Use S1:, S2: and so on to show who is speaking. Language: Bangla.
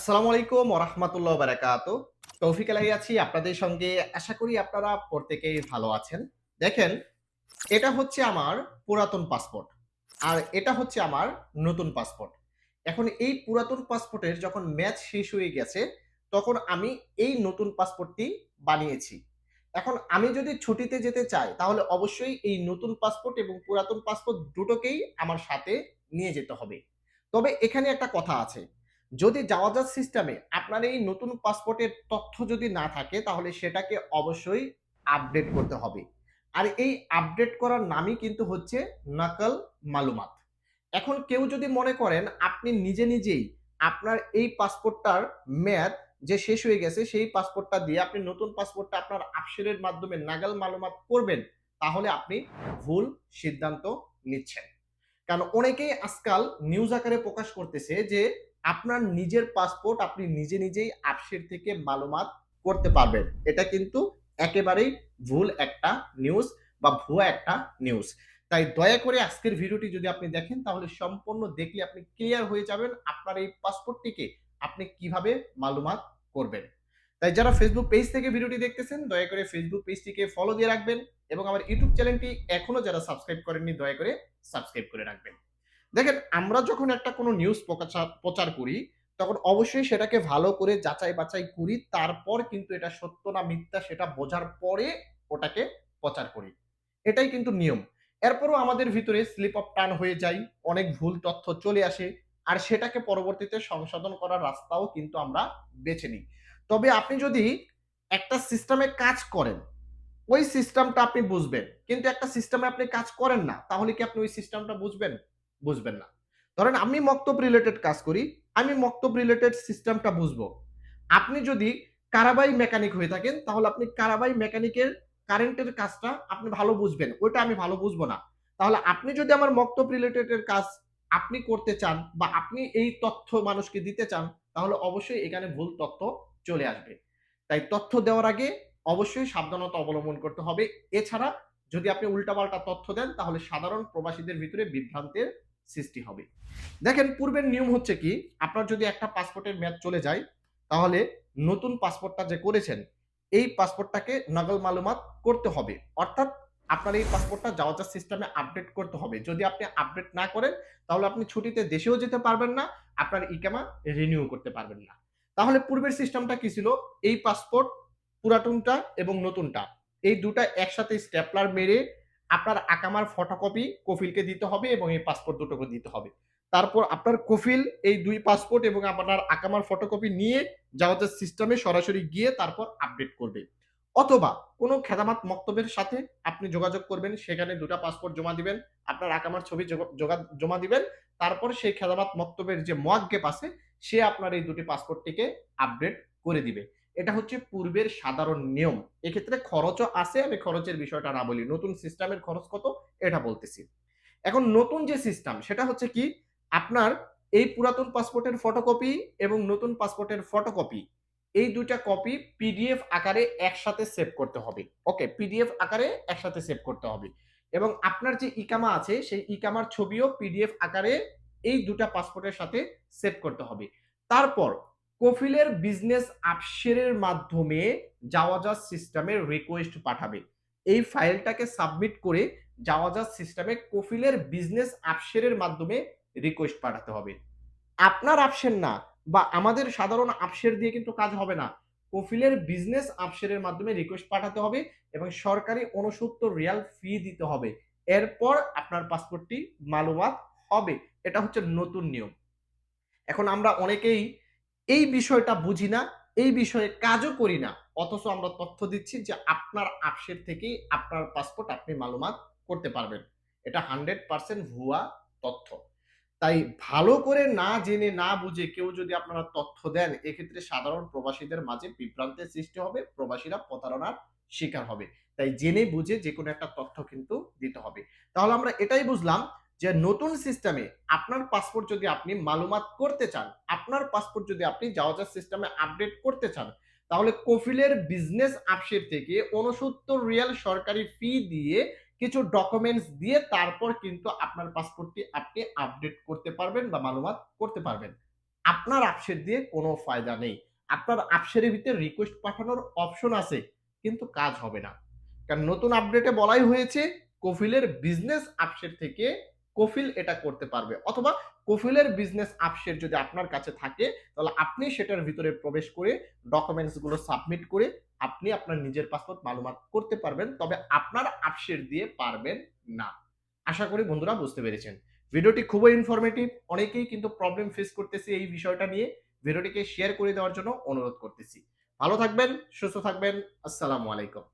S1: আসসালামু আলাইকুম ওরহমতুল্লাহ বারাকাত। তৌফিক আলাই আছি আপনাদের সঙ্গে। আশা করি আপনারা প্রত্যেকেই ভালো আছেন। দেখেন, এটা হচ্ছে আমার পুরাতন পাসপোর্ট আর এটা হচ্ছে আমার নতুন পাসপোর্ট। এখন এই পুরাতন পাসপোর্টের যখন ম্যাচ শেষ হয়ে গেছে, তখন আমি এই নতুন পাসপোর্টটি বানিয়েছি। এখন আমি যদি ছুটিতে যেতে চাই, তাহলে অবশ্যই এই নতুন পাসপোর্ট এবং পুরাতন পাসপোর্ট দুটোকেই আমার সাথে নিয়ে যেতে হবে। তবে এখানে একটা কথা আছে। যদি যাওয়া সিস্টেমে আপনার এই নতুন পাসপোর্টের তথ্য যদি না থাকে, তাহলে সেটাকে অবশ্যই আপডেট করতে হবে। আর এই আপডেট করার নামই কিন্তু হচ্ছে নকল মালুমাত। এখন কেউ যদি মনে করেন আপনি নিজে নিজেই আপনার এই পাসপোর্টটার মেয়াদ যে শেষ হয়ে গেছে, সেই পাসপোর্টটা দিয়ে আপনি নতুন পাসপোর্টটা আপনার আপসেরের মাধ্যমে নাগাল মালুমাত করবেন, তাহলে আপনি ভুল সিদ্ধান্ত নিচ্ছেন। কারণ অনেকেই আজকাল নিউজ আকারে প্রকাশ করতেছে যে আপনার নিজের পাসপোর্ট আপনি নিজে নিজেই আপসের থেকে মালুমাত করতে পারবেন। এটা কিন্তু একেবারেই ভুল একটা নিউজ বা ভুয়া একটা নিউজ তাই দয়া করে আজকের ভিডিওটি যদি আপনি দেখেন, তাহলে সম্পূর্ণ দেখলে আপনি ক্লিয়ার হয়ে যাবেন আপনার এই পাসপোর্টটিকে আপনি কীভাবে মালুমাত করবেন। তাই যারা ফেসবুক পেজ থেকে ভিডিওটি দেখতেছেন, দয়া করে ফেসবুক পেজটিকে ফলো দিয়ে রাখবেন এবং আমার ইউটিউব চ্যানেলটি এখনও যারা সাবস্ক্রাইব করেননি, দয়া করে সাবস্ক্রাইব করে রাখবেন। দেখেন, আমরা যখন একটা কোনো নিউজ প্রচার করি, তখন অবশ্যই সেটাকে ভালো করে যাচাই বাছাই করি, তারপর কিন্তু এটা সত্য না মিথ্যা সেটা বোঝার পরে ওটাকে প্রচার করি। এটাই কিন্তু নিয়ম। এরপরও আমাদের ভিতরে স্লিপ অফ টার্ন হয়ে যায়, অনেক ভুল তথ্য চলে আসে, আর সেটাকে পরবর্তীতে সংশোধন করার রাস্তাও কিন্তু আমরা বেছে নিই। তবে আপনি যদি একটা সিস্টেমে কাজ করেন, ওই সিস্টেমটা আপনি বুঝবেন, কিন্তু একটা সিস্টেমে আপনি কাজ করেন না, তাহলে কি আপনি ওই সিস্টেমটা বুঝবেন? বুঝবেন না। ধরেন আমি মক্তব রিলেটেড কাজ করি, আমি মক্তব রিলেটেড সিস্টেমটা বুঝব। আপনি যদি কারাবাই মেকানিক হয়ে থাকেন, তাহলে আপনি কারাবাই মেকানিকের কারেন্টের কাজটা আপনি ভালো বুঝবেন। ওইটা আমি ভালো বুঝব না। তাহলে আপনি যদি আমার মক্তব রিলেটেড কাজ আপনি করতে চান বা আপনি এই তথ্য মানুষকে দিতে চান, তাহলে অবশ্যই এখানে ভুল তথ্য চলে আসবে। তাই তথ্য দেওয়ার আগে অবশ্যই সাবধানতা অবলম্বন করতে হবে। এছাড়া যদি আপনি উল্টাপাল্টা তথ্য দেন, তাহলে সাধারণ প্রবাসীদের ভিতরে বিভ্রান্তের সৃষ্টি হবে। দেখেন, পূর্বের নিয়ম হচ্ছে কি, আপনার যদি একটা পাসপোর্টের মেয়াদ চলে যায়, তাহলে নতুন পাসপোর্টটা যে করেছেন, এই পাসপোর্টটাকে নগল মালুমাত করতে হবে। অর্থাৎ আপনার এই পাসপোর্টটা যাওয়া যাওয়ার সিস্টেমে আপডেট করতে হবে। যদি আপনি আপডেট না করেন, তাহলে আপনি ছুটিতে দেশেও যেতে পারবেন না, আপনার ইকামা রিনিউ করতে পারবেন না। তাহলে পূর্বের সিস্টেমটা কি ছিল? এই পাসপোর্ট পুরাতনটা এবং নতুনটা, এই দুটা একসাথে স্টেপলার মেরে আপনার আকামার ফটোকপি কফিলকে দিতে হবে এবং এই পাসপোর্ট দুটোকে দিতে হবে। তারপর আপনার কফিল এই দুই পাসপোর্ট এবং আপনার আকামার ফটোকপি নিয়ে যাওয়াতের সিস্টেমে সরাসরি গিয়ে তারপর আপডেট করবে। অথবা কোনো খেদামাত মক্তবের সাথে আপনি যোগাযোগ করবেন, সেখানে দুটা পাসপোর্ট জমা দিবেন, আপনার আকামার ছবি জমা দিবেন, তারপর সেই খেদামাত মক্তবের যে মোয়াগ্গেপ আছে, সে আপনার এই দুটি পাসপোর্টটিকে আপডেট করে দিবে। এটা হচ্ছে পূর্বের সাধারণ নিয়ম। এক্ষেত্রে খরচও আছে আমি খরচের বিষয়টা না বলি। নতুন সিস্টেমের খরচ কত? এটা বলতেছি। এখন নতুন যে সিস্টেম, সেটা হচ্ছে কি? আপনার এই পুরাতন পাসপোর্টের ফটোকপি এবং নতুন পাসপোর্টের ফটোকপি এই দুইটা কপি পিডিএফ আকারে একসাথে সেভ করতে হবে। ওকে পিডিএফ আকারে একসাথে সেভ করতে হবে। এবং আপনার যে ইকামা আছে, সেই ইকামার ছবিও পিডিএফ আকারে এই দুটা পাসপোর্টের সাথে সেভ করতে হবে। তারপর কফিলের বিজনেস আপশেরের মাধ্যমে যাওয়াজাজ সিস্টেমের রিকোয়েস্ট পাঠাবে। এই ফাইলটাকে সাবমিট করে যাওয়াজাজ সিস্টেমে কফিলের বিজনেস আপশেরের মাধ্যমে রিকোয়েস্ট পাঠাতে হবে। আপনার আপশের না বা আমাদের সাধারণ আপশের দিয়ে কিন্তু কাজ হবে না। কফিলের বিজনেস আপশেরের মাধ্যমে রিকোয়েস্ট পাঠাতে হবে এবং সরকারি উনসত্তর রিয়াল ফি দিতে হবে। এরপর আপনার পাসপোর্টটি মালুমাত হবে। এটা হচ্ছে নতুন নিয়ম। এখন আমরা অনেকেই এই বিষয়টা বুঝি না, এই বিষয়ে কাজও করি না। অথচ আমরা তথ্য দিচ্ছি যে আপনার আপসের থেকেই আপনার পাসপোর্ট আপনি মালুমাত করতে পারবেন। এটা হান্ড্রেড পার্সেন্ট ভুয়া তথ্য। তাই ভালো করে না জেনে, না বুঝে কেউ যদি আপনারা তথ্য দেন, এক্ষেত্রে সাধারণ প্রবাসীদের মাঝে বিভ্রান্তের সৃষ্টি হবে, প্রবাসীরা প্রতারণার শিকার হবে। তাই জেনে বুঝে যে কোনো একটা তথ্য কিন্তু দিতে হবে। তাহলে আমরা এটাই বুঝলাম যে নতুন সিস্টেমে আপনার পাসপোর্ট যদি আপনি মালুমাত করতে চান আপনার পাসপোর্ট যদি আপনি যাওয়া সিস্টেমে আপডেট করতে চান তাহলে কফিলের বিজনেস আপসের থেকে উনসত্তর রিয়াল সরকারি ফি দিয়ে কিছু ডকুমেন্টস দিয়ে তারপর কিন্তু আপনার পাসপোর্টটি আপনি আপডেট করতে পারবেন বা মালুমাত করতে পারবেন আপনার আপশের দিয়ে কোনো ফায়দা নেই। আপনার আপশের ভিতরে রিকোয়েস্ট পাঠানোর অপশন আছে, কিন্তু কাজ হবে না। কারণ নতুন আপডেটে বলাই হয়েছে কফিলের বিজনেস আপশের থেকে কফিল এটা করতে পারবে। অথবা কফিলের বিজনেস আপশের যদি আপনার কাছে থাকে, তাহলে আপনি সেটার ভিতরে প্রবেশ করে ডকুমেন্টসগুলো সাবমিট করে আপনি আপনার নিজের পাসপোর্ট মালুমাত করতে পারবেন। তবে আপনার আপশের দিয়ে পারবেন না। আশা করি বন্ধুরা বুঝতে পেরেছেন। ভিডিওটি খুবই ইনফরমেটিভ। অনেকেই কিন্তু প্রবলেম ফেস করতেছে এই বিষয়টা নিয়ে। ভিডিওটিকে শেয়ার করে দেওয়ার জন্য অনুরোধ করতেছি। ভালো থাকবেন, সুস্থ থাকবেন। আসসালামু আলাইকুম।